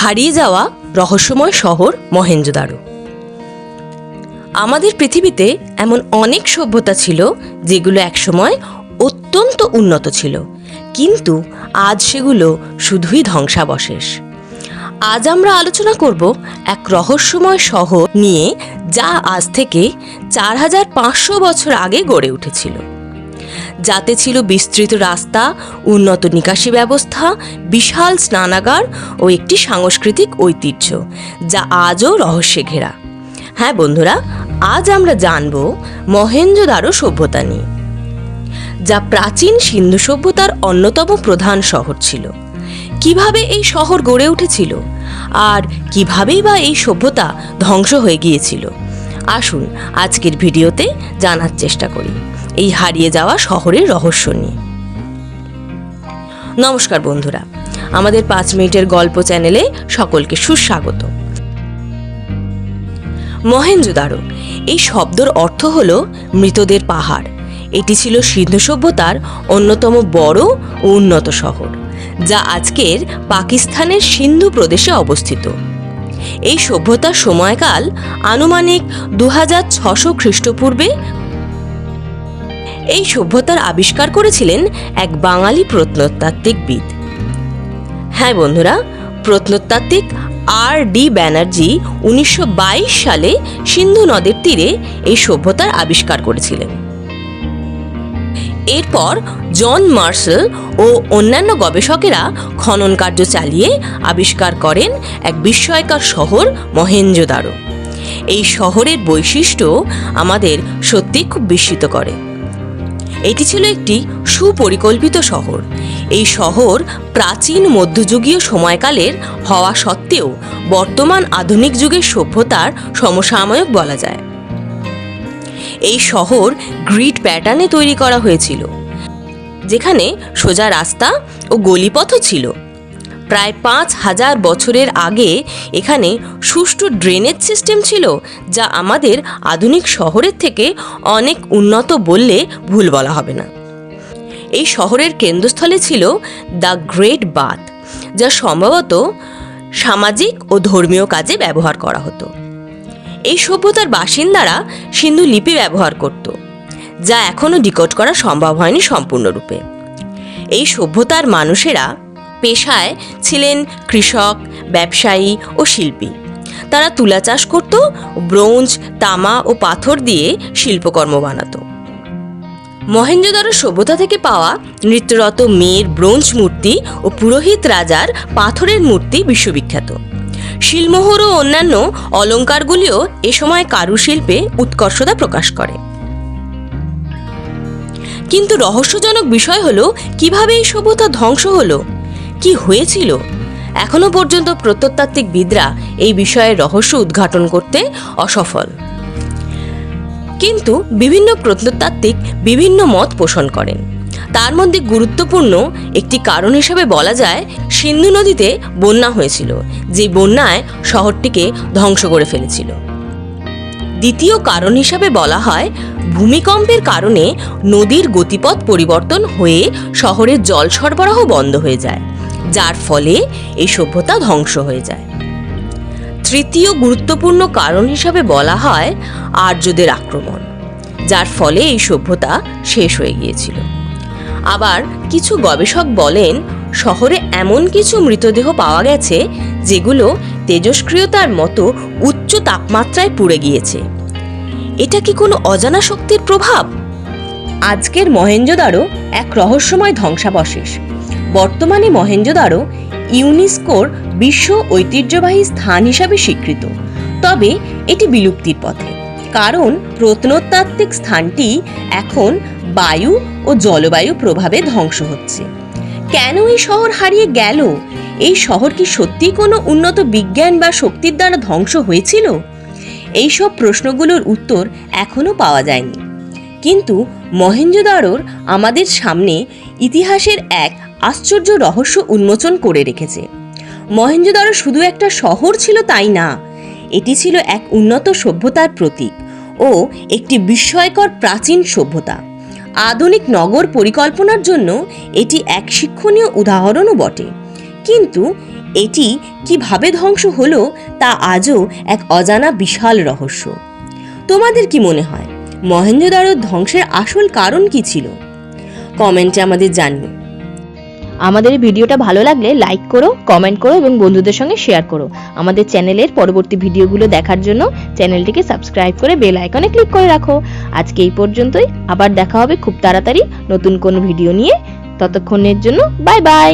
হারিয়ে যাওয়া রহস্যময় শহর মহেঞ্জোদারো আমাদের পৃথিবীতে এমন অনেক সভ্যতা ছিল যেগুলো একসময় অত্যন্ত উন্নত ছিল, কিন্তু আজ সেগুলো শুধুই ধ্বংসাবশেষ। আজ আমরা আলোচনা করব এক রহস্যময় শহর নিয়ে যা আজ থেকে চার হাজার পাঁচশো বছর আগে গড়ে উঠেছিল। যাতে ছিল বিস্তৃত রাস্তা, উন্নত নিকাশি ব্যবস্থা, বিশাল স্নানাগার ও একটি সাংস্কৃতিক ঐতিহ্য, যা আজও রহস্যে ঘেরা। হ্যাঁ বন্ধুরা, আজ আমরা জানব মহেঞ্জোদারো সভ্যতা নিয়ে, যা প্রাচীন সিন্ধু সভ্যতার অন্যতম প্রধান শহর ছিল। কীভাবে এই শহর গড়ে উঠেছিল আর কিভাবেই বা এই সভ্যতা ধ্বংস হয়ে গিয়েছিল? আসুন আজকের ভিডিওতে জানার চেষ্টা করি। এই হারিয়ে যাওয়া শহরের রহস্য নিয়ে। নমস্কার বন্ধুরা, আমাদের পাঁচ মিনিটের গল্প চ্যানেলে সকলকে সুস্বাগত। মহেঞ্জোদারো এই শব্দর অর্থ হল মৃতদের পাহাড়। এটি ছিল সিন্ধু সভ্যতার অন্যতম বড় ও উন্নত শহর, যা আজকের পাকিস্তানের সিন্ধু প্রদেশে অবস্থিত। এই সভ্যতার সময়কাল আনুমানিক দু হাজার ছশো খ্রিস্টপূর্বে এই সভ্যতার আবিষ্কার করেছিলেন এক বাঙালি প্রত্নতাত্ত্বিকবিদ হ্যাঁ বন্ধুরা, প্রত্নতাত্ত্বিক আর ডি ব্যানার্জি উনিশশো বাইশ সালে সিন্ধু নদের তীরে এই সভ্যতার আবিষ্কার করেছিলেন। এরপর জন মার্শাল ও অন্যান্য গবেষকেরা খনন কার্য চালিয়ে আবিষ্কার করেন এক বিস্ময়কর শহর মহেঞ্জোদারো। এই শহরের বৈশিষ্ট্য আমাদের সত্যি খুব বিস্মিত করে। এটি ছিল একটি সুপরিকল্পিত শহর। এই শহর প্রাচীন মধ্যযুগীয় সময়কালের হওয়া সত্ত্বেও বর্তমান আধুনিক যুগের সভ্যতার সমসাময়িক বলা যায়। এই শহর গ্রিড প্যাটার্নে তৈরি করা হয়েছিল, যেখানে সোজা রাস্তা ও গলিপথও ছিল। প্রায় পাঁচ হাজার বছরের আগে এখানে সুষ্ঠু ড্রেনেজ সিস্টেম ছিল, যা আমাদের আধুনিক শহরের থেকে অনেক উন্নত বললে ভুল বলা হবে না। এই শহরের কেন্দ্রস্থলে ছিল দ্য গ্রেট বাথ, যা সম্ভবত সামাজিক ও ধর্মীয় কাজে ব্যবহার করা হতো। এই সভ্যতার বাসিন্দারা সিন্ধু লিপি ব্যবহার করত, যা এখনও ডিকোড করা সম্ভব হয়নি সম্পূর্ণরূপে। এই সভ্যতার মানুষেরা পেশায় ছিলেন কৃষক, ব্যবসায়ী ও শিল্পী। তারা তুলা চাষ করত, ব্রোঞ্জ, তামা ও পাথর দিয়ে শিল্পকর্ম বানাতো। মহেঞ্জোদারো সভ্যতা থেকে পাওয়া নৃত্যরত মেয়ের ব্রোঞ্জ মূর্তি ও পুরোহিত রাজার পাথরের মূর্তি বিশ্ববিখ্যাত। শিলমোহর ও অন্যান্য অলঙ্কারগুলিও এ সময় কারুশিল্পে উৎকর্ষতা প্রকাশ করে। কিন্তু রহস্যজনক বিষয় হলো, কীভাবে এই সভ্যতা ধ্বংস হলো? কি হয়েছিল? এখনও পর্যন্ত প্রত্নতাত্ত্বিকবিদরা এই বিষয়ের রহস্য উদ্ঘাটন করতে অসফল। কিন্তু বিভিন্ন প্রত্নতাত্ত্বিক বিভিন্ন মত পোষণ করেন। তার মধ্যে গুরুত্বপূর্ণ একটি কারণ হিসেবে বলা যায়, সিন্ধু নদীতে বন্যা হয়েছিল, যে বন্যায় শহরটিকে ধ্বংস করে ফেলেছিল। দ্বিতীয় কারণ হিসাবে বলা হয়, ভূমিকম্পের কারণে নদীর গতিপথ পরিবর্তন হয়ে শহরের জল সরবরাহ বন্ধ হয়ে যায়। যার ফলে এই সভ্যতা ধ্বংস হয়ে যায়। তৃতীয় গুরুত্বপূর্ণ কারণ হিসাবে বলা হয় আর্যদের আক্রমণ, যার ফলে এই সভ্যতা শেষ হয়ে গিয়েছিল। আবার কিছু গবেষক বলেন, শহরে এমন কিছু মৃতদেহ পাওয়া গেছে যেগুলো তেজস্ক্রিয়তার মতো উচ্চ তাপমাত্রায় পুড়ে গিয়েছে। এটা কি কোনো অজানা শক্তির প্রভাব? আজকের মহেঞ্জোদারো এক রহস্যময় ধ্বংসাবশেষ। বর্তমানে মহেঞ্জোদারো ইউনেস্কোর বিশ্ব ঐতিহ্যবাহী স্থান হিসাবে স্বীকৃত। তবে এটি বিলুপ্তির পথে, কারণ প্রত্নতাত্ত্বিক স্থানটি এখন বায়ু ও জলবায়ু প্রভাবে ধ্বংস হচ্ছে। কেন এই শহর হারিয়ে গেল? এই শহর কি সত্যি কোনো উন্নত বিজ্ঞান বা শক্তির দ্বারা ধ্বংস হয়েছিল? এইসব প্রশ্নগুলোর উত্তর এখনও পাওয়া যায়নি। কিন্তু মহেঞ্জোদারোর আমাদের সামনে ইতিহাসের এক আশ্চর্য রহস্য উন্মোচন করে রেখেছে। মহেঞ্জোদারো শুধু একটা শহর ছিল তাই না, এটি ছিল এক উন্নত সভ্যতার প্রতীক ও একটি বিস্ময়কর প্রাচীন সভ্যতা। আধুনিক নগর পরিকল্পনার জন্য এটি এক শিক্ষণীয় উদাহরণও বটে। কিন্তু এটি কীভাবে ধ্বংস হলো তা আজও এক অজানা বিশাল রহস্য। তোমাদের কি মনে হয় মহেঞ্জোদারোর ধ্বংসের আসল কারণ কি ছিল? কমেন্টে আমাদের জানিও। আমাদের এই ভিডিওটা ভালো লাগলে লাইক করো কমেন্ট করো এবং বন্ধুদের সঙ্গে শেয়ার করো। আমাদের চ্যানেলের পরবর্তী ভিডিওগুলো দেখার জন্য চ্যানেলটিকে সাবস্ক্রাইব করে বেল আইকনে ক্লিক করে রাখো। আজকে এই পর্যন্তই, আবার দেখা হবে খুব তাড়াতাড়ি নতুন কোনো ভিডিও নিয়ে। ততক্ষণের জন্য বাই বাই